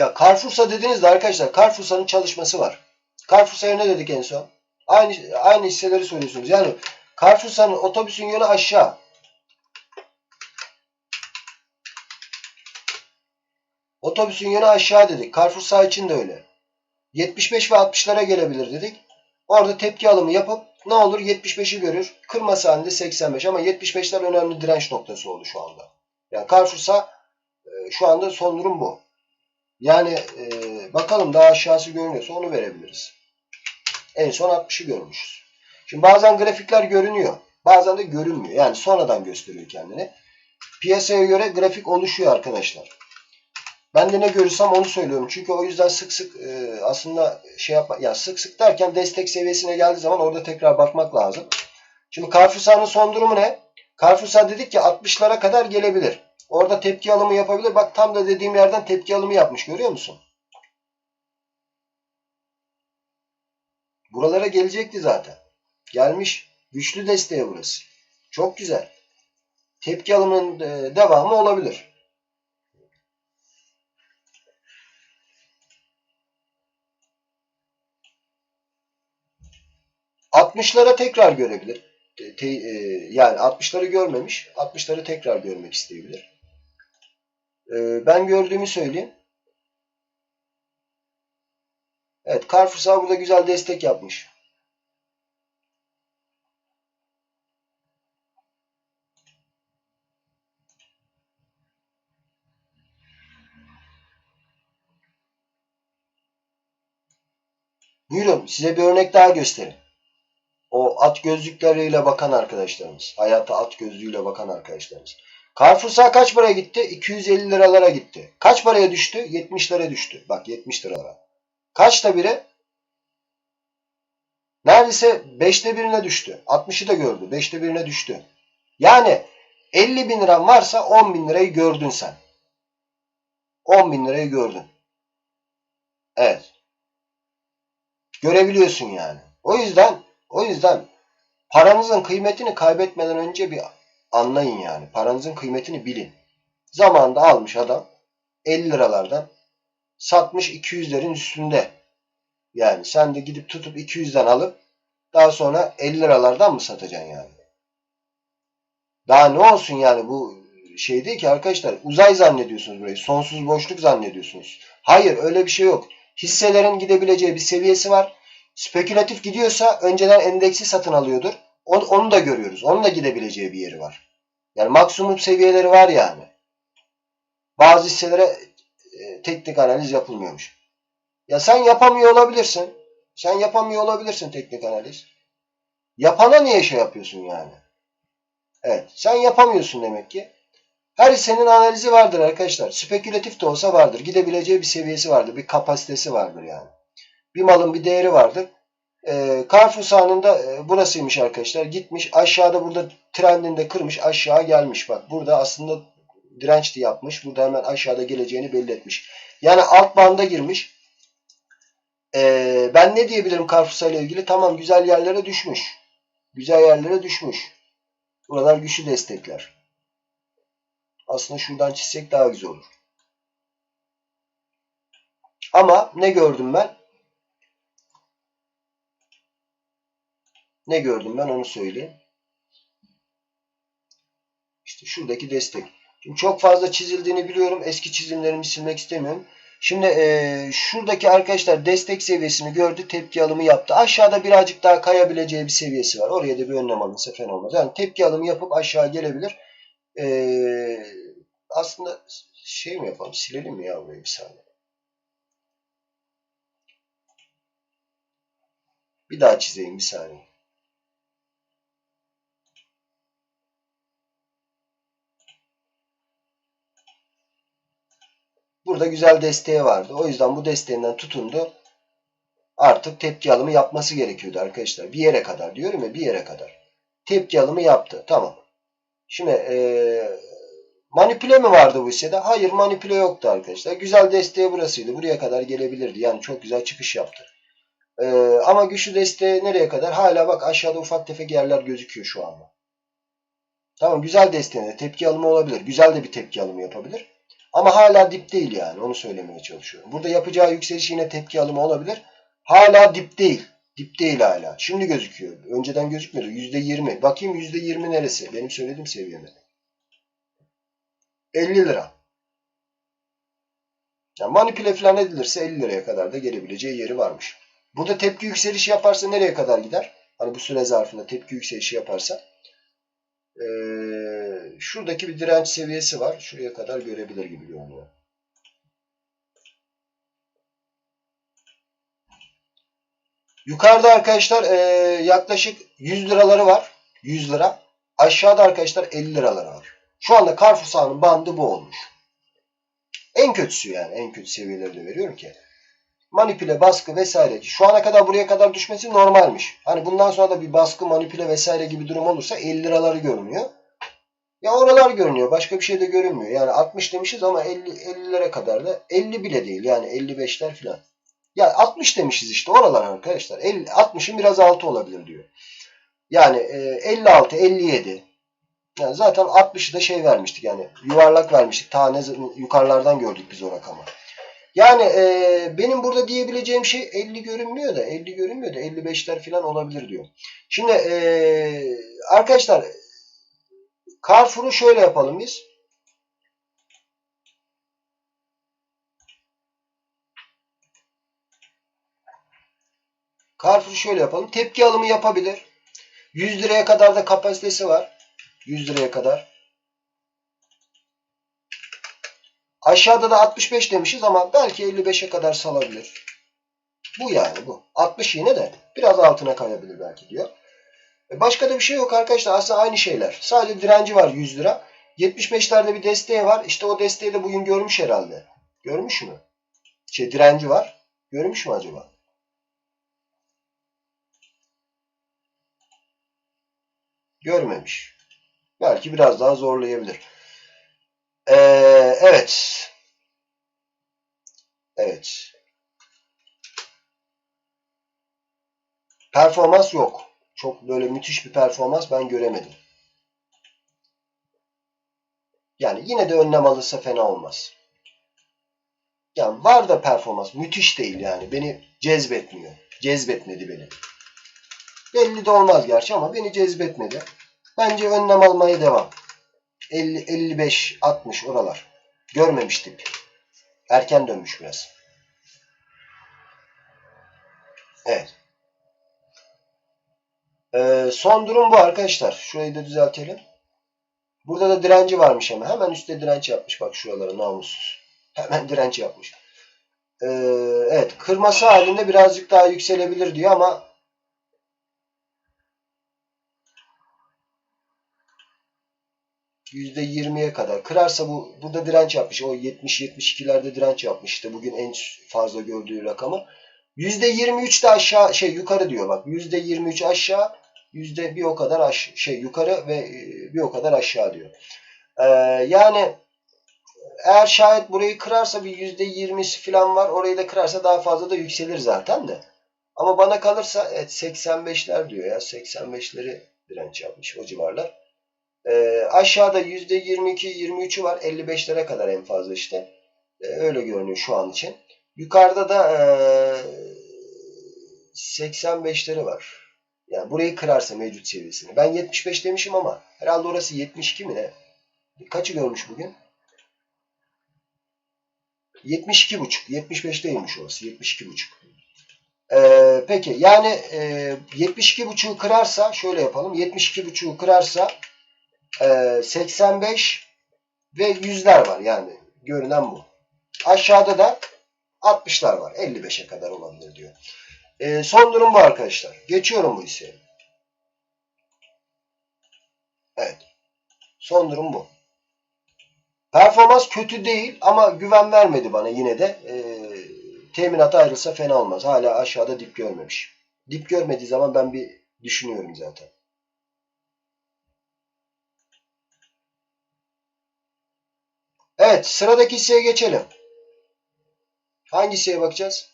Ya Carrefour'sa dediniz de arkadaşlar Carrefour'sa'nın çalışması var. Carrefour'sa'ya ne dedik en son? Aynı aynı hisseleri söylüyorsunuz. Yani Carrefour'sa'nın otobüsün yönü aşağı. Otobüsün yönü aşağı dedik. Carrefour'sa için de öyle. 75 ve 60'lara gelebilir dedik. Orada tepki alımı yapıp ne olur 75'i görür. Kırması halinde 85 ama 75'ler önemli direnç noktası oldu şu anda. Yani Carrefour'sa e, şu anda son durum bu. Yani e, bakalım daha aşağısı görünüyorsa onu verebiliriz. En son 60'ı görmüşüz. Şimdi bazen grafikler görünüyor. Bazen de görünmüyor. Yani sonradan gösteriyor kendini. Piyasaya göre grafik oluşuyor arkadaşlar. Ben de ne görürsem onu söylüyorum. Çünkü o yüzden sık sık e, aslında şey yapma, ya sık sık derken destek seviyesine geldiği zaman orada tekrar bakmak lazım. Şimdi Carrefour'un son durumu ne? Carrefour dedik ki 60'lara kadar gelebilir. Orada tepki alımı yapabilir. Bak tam da dediğim yerden tepki alımı yapmış. Görüyor musun? Buralara gelecekti zaten. Gelmiş. Güçlü desteğe burası. Çok güzel. Tepki alımının e, devamı olabilir. ...60'lara tekrar görebilir. E, yani 60'ları görmemiş. 60'ları tekrar görmek isteyebilir. E, ben gördüğümü söyleyeyim. Evet Carrefour burada güzel destek yapmış. Buyurun size bir örnek daha göstereyim. O at gözlükleriyle bakan arkadaşlarımız. Hayata at gözlüğüyle bakan arkadaşlarımız. Carrefour'sa kaç paraya gitti? 250 liralara gitti. Kaç paraya düştü? 70 lira düştü. Bak 70 liralara. Kaçta biri? Neredeyse 5'te birine düştü. 60'ı da gördü. 5'te birine düştü. Yani 50 bin liran varsa 10 bin lirayı gördün sen. 10 bin lirayı gördün. Evet. Görebiliyorsun yani. O yüzden o yüzden paranızın kıymetini kaybetmeden önce bir anlayın yani. Paranızın kıymetini bilin. Zamanında almış adam 50 liralardan satmış 200'lerin üstünde. Yani sen de gidip tutup 200'den alıp daha sonra 50 liralardan mı satacaksın yani? Daha ne olsun yani bu şey değil ki arkadaşlar uzay zannediyorsunuz burayı. Sonsuz boşluk zannediyorsunuz. Hayır öyle bir şey yok. Hisselerin gidebileceği bir seviyesi var. Spekülatif gidiyorsa önceden endeksi satın alıyordur. Onu da görüyoruz. Onun da gidebileceği bir yeri var. Yani maksimum seviyeleri var yani. Bazı hisselere e, teknik analiz yapılmıyormuş. Ya sen yapamıyor olabilirsin. Sen yapamıyor olabilirsin teknik analiz. Yapana niye şey yapıyorsun yani? Evet. Sen yapamıyorsun demek ki. Her hissenin analizi vardır arkadaşlar. Spekülatif de olsa vardır. Gidebileceği bir seviyesi vardır. Bir kapasitesi vardır yani. Bir malın bir değeri vardır. E, Carrefour sahanında e, burasıymış arkadaşlar. Gitmiş aşağıda burada trendinde kırmış aşağı gelmiş. Bak burada aslında dirençti yapmış. Burada hemen aşağıda geleceğini belli etmiş. Yani alt banda girmiş. E, ben ne diyebilirim Carrefour ile ilgili? Tamam güzel yerlere düşmüş. Güzel yerlere düşmüş. Buralar güçlü destekler. Aslında şuradan çizsek daha güzel olur. Ama ne gördüm ben? Ne gördüm ben onu söyleyeyim. İşte şuradaki destek. Şimdi çok fazla çizildiğini biliyorum. Eski çizimlerimi silmek istemiyorum. Şimdi e, şuradaki arkadaşlar destek seviyesini gördü. Tepki alımı yaptı. Aşağıda birazcık daha kayabileceği bir seviyesi var. Oraya da bir önlem alınsa fena olmaz. Yani tepki alımı yapıp aşağı gelebilir. E, aslında şey mi yapalım? Silelim mi ya burayı bir saniye. Bir daha çizeyim bir saniye. Burada güzel desteği vardı. O yüzden bu desteğinden tutundu. Artık tepki alımı yapması gerekiyordu arkadaşlar. Bir yere kadar diyorum ya bir yere kadar. Tepki alımı yaptı. Tamam. Şimdi ee, manipüle mi vardı bu hissede? Hayır manipüle yoktu arkadaşlar. Güzel desteği burasıydı. Buraya kadar gelebilirdi. Yani çok güzel çıkış yaptı. E, ama güçlü desteği nereye kadar? Hala bak aşağıda ufak tefek yerler gözüküyor şu anda. Tamam güzel desteğine tepki alımı olabilir. Güzel de bir tepki alımı yapabilir. Ama hala dip değil yani. Onu söylemeye çalışıyorum. Burada yapacağı yükseliş yine tepki alımı olabilir. Hala dip değil. Dip değil hala. Şimdi gözüküyor. Önceden gözükmüyordu. %20. Bakayım %20 neresi? Benim söylediğim seviyeme. 50 lira. Yani manipüle falan edilirse 50 liraya kadar da gelebileceği yeri varmış. Burada tepki yükselişi yaparsa nereye kadar gider? Hani bu süre zarfında tepki yükselişi yaparsa. Ee, şuradaki bir direnç seviyesi var. Şuraya kadar görebilir gibi görünüyor. Yukarıda arkadaşlar e, yaklaşık 100 liraları var. 100 lira. Aşağıda arkadaşlar 50 liraları var. Şu anda Carrefour sahanın bandı bu olmuş. En kötüsü yani. En kötü seviyeleri de veriyorum ki. Manipüle, baskı vesaire. Şu ana kadar buraya kadar düşmesi normalmiş. Hani bundan sonra da bir baskı, manipüle vesaire gibi durum olursa 50 liraları görünüyor. Ya oralar görünüyor. Başka bir şey de görünmüyor. Yani 60 demişiz ama 50 50'lere kadar da 50 bile değil. Yani 55'ler falan. Ya 60 demişiz işte oralar arkadaşlar. 50, 60'ın biraz altı olabilir diyor. Yani e, 56, 57. Yani zaten 60'ı da şey vermiştik yani yuvarlak vermiştik. Ta ne yukarılardan gördük biz o rakamı. Yani e, benim burada diyebileceğim şey 50 görünmüyor da 50 görünmüyor da 55'ler falan olabilir diyor. Şimdi e, arkadaşlar Carrefour'u şöyle yapalım biz. Carrefour'u şöyle yapalım. Tepki alımı yapabilir. 100 liraya kadar da kapasitesi var. 100 liraya kadar. Aşağıda da 65 demişiz ama belki 55'e kadar salabilir. Bu yani bu. 60 yine de biraz altına kayabilir belki diyor. E, başka da bir şey yok arkadaşlar. Aslında aynı şeyler. Sadece direnci var 100 lira. 75'lerde bir desteği var. İşte o desteği de bugün görmüş herhalde. Görmüş mü? Şey direnci var. Görmüş mü acaba? Görmemiş. Belki biraz daha zorlayabilir. Ee, evet. Evet. Performans yok. Çok böyle müthiş bir performans ben göremedim. Yani yine de önlem alırsa fena olmaz. Yani var da performans. Müthiş değil yani. Beni cezbetmiyor. Cezbetmedi beni. Belli de olmaz gerçi ama beni cezbetmedi. Bence önlem almaya devam. 50, 55, 60 oralar. Görmemiştik. Erken dönmüş biraz. Evet. Ee, son durum bu arkadaşlar. Şurayı da düzeltelim. Burada da direnci varmış hemen. Hemen üstte direnç yapmış. Bak şuralara namussuz. Hemen direnç yapmış. Ee, evet. Kırması halinde birazcık daha yükselebilir diyor ama %20'ye kadar. Kırarsa bu burada direnç yapmış. O 70-72'lerde direnç yapmış. İşte bugün en fazla gördüğü rakamı. %23 de aşağı şey yukarı diyor bak. %23 aşağı, yüzde bir o kadar aş şey yukarı ve e, bir o kadar aşağı diyor. Ee, yani eğer şayet burayı kırarsa bir %20'si falan var. Orayı da kırarsa daha fazla da yükselir zaten de. Ama bana kalırsa evet 85'ler diyor ya. 85'leri direnç yapmış o civarlar. E, aşağıda %22-23'ü var. 55'lere kadar en fazla işte. E, öyle görünüyor şu an için. Yukarıda da e, 85'leri var. Yani burayı kırarsa mevcut seviyesini. Ben 75 demişim ama herhalde orası 72 mi ne? Kaçı görmüş bugün? 72 buçuk. 75 değilmiş orası. 72 buçuk. Ee, peki yani e, 72 buçuğu kırarsa şöyle yapalım. 72 buçuğu kırarsa 85 ee, ve 100'ler var yani görünen bu. Aşağıda da 60'lar var. 55'e kadar olabilir diyor. E, son durum bu arkadaşlar. Geçiyorum bu hisseyi. Evet. Son durum bu. Performans kötü değil ama güven vermedi bana yine de. E, teminata ayrılsa fena olmaz. Hala aşağıda dip görmemiş. Dip görmediği zaman ben bir düşünüyorum zaten. Evet sıradaki hisseye geçelim. Hangi hisseye bakacağız?